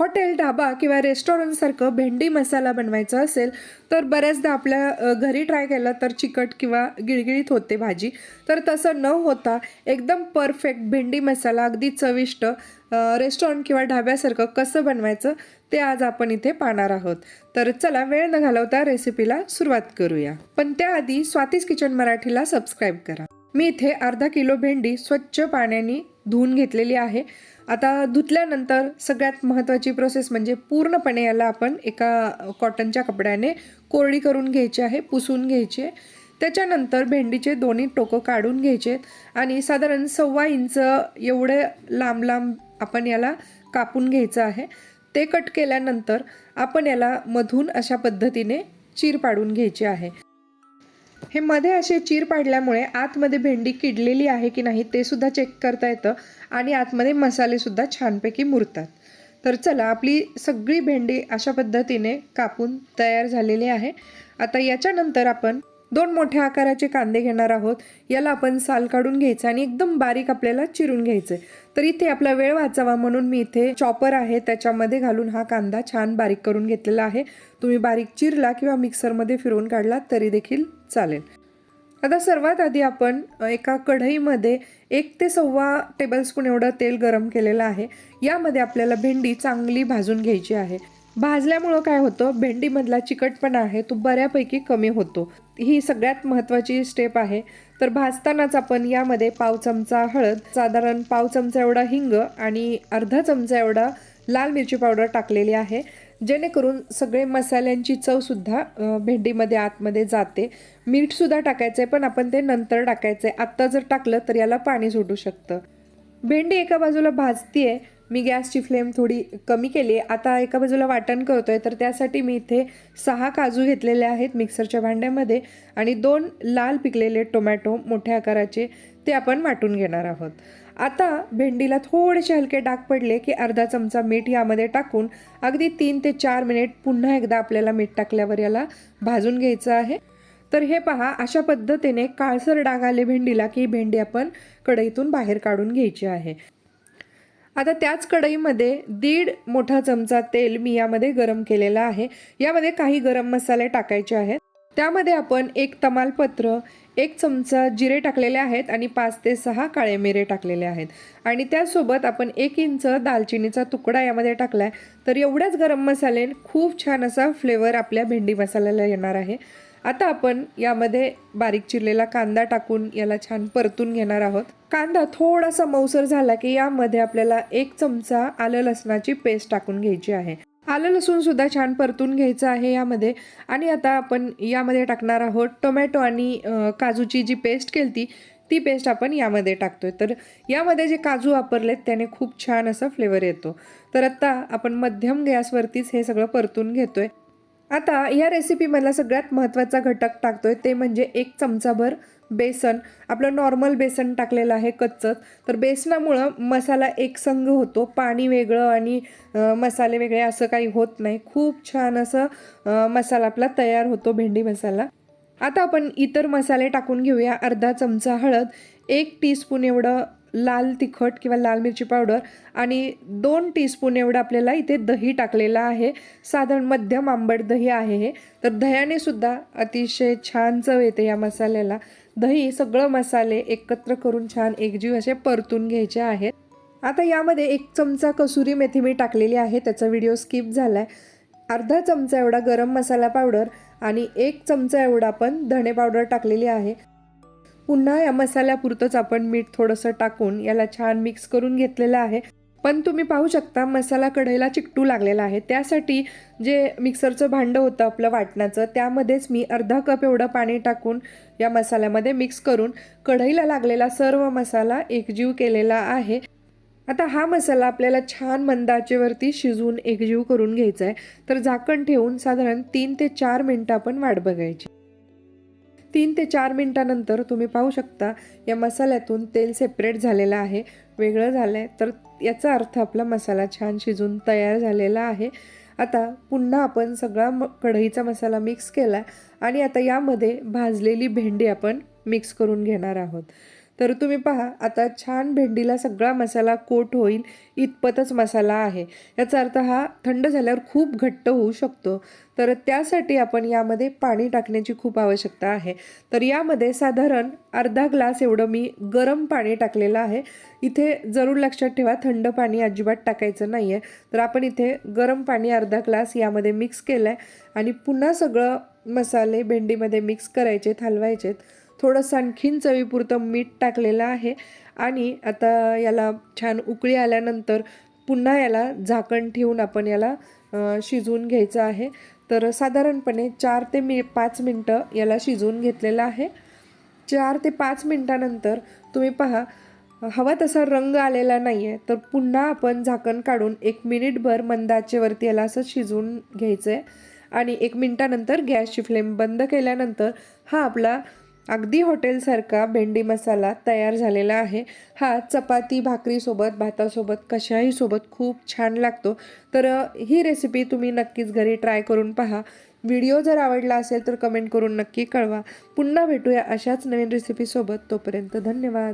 Hotel dhaba किंवा रेस्टॉरंटसारखं भेंडी मसाला बनवायचा असेल तर बऱ्याचदा आपल्या घरी ट्राय केलं तर चिकट किंवा गिळगिळीत होते भाजी. तर तसं न होता एकदम परफेक्ट भेंडी मसाला अगदी चविष्ट रेस्टॉरंट किंवा ढाब्यासारखं कसं बनवायचं ते आज आपण इथे पाहणार आहोत. तर चला वेळ न घालवता रेसिपीला सुरुवात करूया. पण त्याआधी स्वातीस किचन मराठीला सबस्क्राईब करा. मी इथे अर्धा किलो भेंडी स्वच्छ पाण्याने धुवून घेतलेली आहे. आता धुतल्यानंतर सगळ्यात महत्त्वाची प्रोसेस म्हणजे पूर्णपणे याला आपण एका कॉटनच्या कपड्याने कोरडी करून घ्यायची आहे पुसून घ्यायची आहे. त्याच्यानंतर भेंडीचे दोन्ही टोकं काढून घ्यायचे आणि साधारण सव्वा इंच एवढे लांब लांब आपण याला कापून घ्यायचं आहे. ते कट केल्यानंतर आपण याला मधून अशा पद्धतीने चीर पाडून घ्यायची आहे. हे मध्ये असे चीर पाडल्यामुळे आतमध्ये भेंडी किडलेली आहे की नाही ते सुद्धा चेक करता येतं आणि आतमध्ये मसालेसुद्धा छानपैकी मुरतात. तर चला आपली सगळी भेंडी अशा पद्धतीने कापून तयार झालेली आहे. आता याच्यानंतर आपण दोन मोठ्या आकाराचे कांदे घेणार आहोत. याला आपण साल काढून घ्यायचं आणि एकदम बारीक आपल्याला चिरून घ्यायचं तर इथे आपला वेळ वाचावा म्हणून मी इथे चॉपर आहे त्याच्यामध्ये घालून हा कांदा छान बारीक करून घेतलेला आहे. तुम्ही बारीक चिरला किंवा मिक्सरमध्ये फिरवून काढला तरी देखील चालेल. आता सर्वात आधी आपण एका कढईमध्ये एक ते सव्वा टेबलस्पून एवढं तेल गरम केलेलं आहे. यामध्ये आपल्याला भेंडी चांगली भाजून घ्यायची आहे. भाजल्यामुळं काय होतं भेंडीमधला चिकटपणा आहे तो बऱ्यापैकी कमी होतो. ही सगळ्यात महत्त्वाची स्टेप आहे. तर भाजतानाच आपण यामध्ये पाव चमचा हळद साधारण पाव चमचा एवढा हिंग आणि अर्धा चमचा एवढा लाल मिरची पावडर टाकलेली आहे. जेणेकरून सगळे मसाल्यांची चवसुद्धा भेंडीमध्ये आतमध्ये जाते. मीठसुद्धा टाकायचं आहे पण आपण ते नंतर टाकायचं आहे आत्ता जर टाकलं तर याला पाणी सुटू शकतं. भेंडी एका बाजूला भाजतीये मी गॅसची फ्लेम थोडी कमी केली आहे. आता एका बाजूला वाटण करतोय तर त्यासाठी मी इथे सहा काजू घेतलेले आहेत मिक्सरच्या भांड्यामध्ये आणि दोन लाल पिकलेले टोमॅटो मोठ्या आकाराचे ते आपण वाटून घेणार आहोत. आता भेंडीला थोडेसे हलके डाग पडले की अर्धा चमचा मीठ यामध्ये टाकून अगदी तीन ते चार मिनिट पुन्हा एकदा आपल्याला मीठ टाकल्यावर याला भाजून घ्यायचं आहे. तर हे पहा अशा पद्धतीने काळसर डाग आले भेंडीला की भेंडी आपण कढईतून बाहेर काढून घ्यायची आहे. आता त्याच कढईमध्ये दीड मोठा चमचा तेल मी यामध्ये गरम केलेला आहे. यामध्ये काही गरम मसाले टाकायचे आहेत. त्यामध्ये आपण एक तमालपत्र एक चमचा जिरे टाकलेले आहेत आणि पाच ते सहा काळे मिरे टाकलेले आहेत. आणि त्यासोबत आपण एक इंच दालचिनीचा तुकडा यामध्ये टाकला आहे तर एवढ्याच गरम मसाले खूप छान असा फ्लेवर आपल्या भेंडी मसाल्याला येणार आहे. आता आपण यामध्ये बारीक चिरलेला कांदा टाकून याला छान परतून घेणार आहोत. कांदा थोडासा मऊसर झाला की यामध्ये आपल्याला एक चमचा आलं लसणाची पेस्ट टाकून घ्यायची आहे. आलं लसूण सुद्धा छान परतून घ्यायचं आहे यामध्ये. आणि आता आपण यामध्ये टाकणार आहोत टोमॅटो आणि काजूची जी पेस्ट केली ती पेस्ट आपण यामध्ये टाकतोय. तर यामध्ये जे काजू वापरलेत त्याने खूप छान असा फ्लेवर येतो. तर आता आपण मध्यम गॅसवरतीच हे सगळं परतून घेतोय. आता या रेसिपीमधला सगळ्यात महत्त्वाचा घटक टाकतोय ते म्हणजे एक चमचाभर बेसन. आपलं नॉर्मल बेसन टाकलेलं आहे कच्चंच. तर बेसनामुळं मसाला एकसंग होतो. पाणी वेगळं आणि मसाले वेगळे असं काही होत नाही. खूप छान असं मसाला आपला तयार होतो भेंडी मसाला. आता आपण इतर मसाले टाकून घेऊया. अर्धा चमचा हळद एक टीस्पून एवढं लाल तिखट किंवा लाल मिरची पावडर आणि दोन टीस्पून एवढं आपल्याला इथे दही टाकलेलं आहे. साधारण मध्यम आंबट दही आहे हे. तर दह्याने सुद्धा अतिशय छान चव येते या मसाल्याला. दही सगळं मसाले एकत्र करून छान एकजीव असे परतून घ्यायचे आहेत. आता यामध्ये एक चमचा कसुरी मेथी मी टाकलेली आहे. त्याचा व्हिडिओ स्किप झाला आहे अर्धा चमचा एवढा गरम मसाला पावडर आणि एक चमचा एवढा आपण धणे पावडर टाकलेली आहे. पुन्हा या मसाल्यापुरतंच आपण मीठ थोडंसं टाकून याला छान मिक्स करून घेतलेलं आहे. पण तुम्ही पाहू शकता मसाला कढईला चिकटू लागलेला आहे. त्यासाठी जे मिक्सरचं भांडं होतं आपलं वाटण्याचं त्यामध्येच मी अर्धा कप एवढं पाणी टाकून या मसाल्यामध्ये मिक्स करून कढईला लागलेला सर्व मसाला एकजीव केलेला आहे. आता हा मसाला आपल्याला छान मंदाचेवरती शिजवून एकजीव करून घ्यायचा आहे तर झाकण ठेवून साधारण तीन ते चार मिनटं आपण वाट बघायची. तीन ते चार मिनटानंतर तुम्ही पाहू शकता या मसाल्यातून तेल सेपरेट झालेलं आहे वेगळं झालं आहे तर याचा अर्थ आपला मसाला छान शिजून तयार झालेला आहे. आता पुन्हा आपण सगळा म कढईचा मसाला मिक्स केला आणि आता यामध्ये भाजलेली भेंडी आपण मिक्स करून घेणार आहोत. तर तुम्ही पहा आता छान भेंडीला सगळा मसाला कोट होईल इतपतच मसाला आहे. याचा अर्थ हा थंड झाल्यावर खूप घट्ट होऊ शकतो. तर त्यासाठी आपण यामध्ये पाणी टाकण्याची खूप आवश्यकता आहे. तर यामध्ये साधारण अर्धा ग्लास एवढं मी गरम पाणी टाकलेलं आहे. इथे जरूर लक्षात ठेवा थंड पाणी अजिबात टाकायचं नाही आहे तर आपण इथे गरम पाणी अर्धा ग्लास यामध्ये मिक्स केलं आहे आणि पुन्हा सगळं मसाले भेंडीमध्ये मिक्स करायचे हलवायचेत. थोडंसं आणखीन चवीपुरतं मीठ टाकलेलं आहे. आणि आता याला छान उकळी आल्यानंतर पुन्हा याला झाकण ठेवून आपण याला शिजवून घ्यायचं आहे. तर साधारणपणे चार ते मी पाच मिनटं याला शिजवून घेतलेलं आहे. चार ते पाच मिनटानंतर तुम्ही पहा हवा तसा रंग आलेला नाही आहे तर पुन्हा आपण झाकण काढून एक मिनिटभर मंदाचेवरती याला असं शिजवून घ्यायचं आहे आणि एक मिनटानंतर गॅसची फ्लेम बंद केल्यानंतर हा आपला अगदी हॉटेलसारखा भेंडी मसाला तयार झालेला आहे. हा चपाती भाकरीसोबत भातासोबत कशाही सोबत खूप छान लागतो. तर ही रेसिपी तुम्ही नक्कीच घरी ट्राय करून पहा. व्हिडिओ जर आवडला असेल तर कमेंट करून नक्की कळवा. पुन्हा भेटूया अशाच नवीन रेसिपीसोबत तोपर्यंत धन्यवाद.